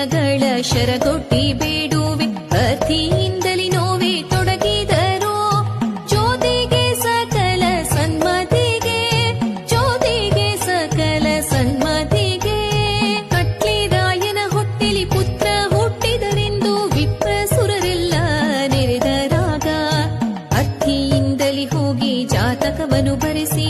ಮನಗಳ ಶರಗೊಟ್ಟಿ ಬೇಡುವೆ ಅತಿಯಿಂದಲಿ ನೋವೆ ತೊಡಗಿದರು. ಜ್ಯೋತಿಗೆ ಸಕಲ ಸನ್ಮತಿಗೆ, ಜ್ಯೋತಿಗೆ ಸಕಲ ಸನ್ಮತಿಗೆ. ಕಟ್ಲಿರಾಯನ ಹೊಟ್ಟೆಲಿ ಪುತ್ರ ಹುಟ್ಟಿದರೆಂದು ವಿಪ್ರಸುರರೆಲ್ಲ ನೆರೆದರಾಗ ಅತ್ತಿಯಿಂದಲಿ ಹೋಗಿ ಜಾತಕವನ್ನು ಬರೆಸಿ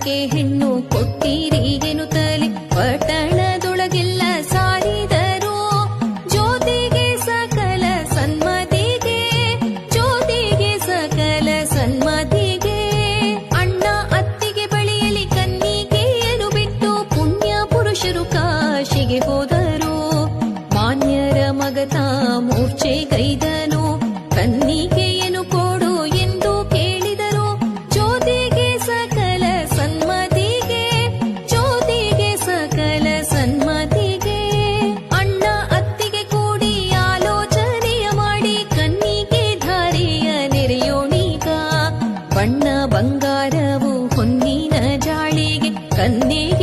ಶವಕ್ಕೆ ಹೆಣ್ಣು ಕೊಟ್ಟಿರಿ ಎನ್ನುತ್ತಲೇ ಪಟ್ಟಣದೊಳಗೆಲ್ಲ ಸಾರಿದರು. ಜ್ಯೋತಿಗೆ ಸಕಲ ಸನ್ಮತಿಗೆ, ಜ್ಯೋತಿಗೆ ಸಕಲ ಸನ್ಮತಿಗೆ. ಅಣ್ಣ ಅತ್ತಿಗೆ ಬಳಿಯಲಿ ಕನ್ನಿಗೆಯನ್ನು ಬಿಟ್ಟು ಪುಣ್ಯ ಪುರುಷರು ಕಾಶಿಗೆ ಹೋದರು. ಮಾನ್ಯರ ಮಗತ ಮೂರ್ಛೆ ಗೈದ ಬಣ್ಣ ಬಂಗಾರವು ಹೊನ್ನಿನ ಜಾಳಿಗೆ ಕನ್ನಿಗೆ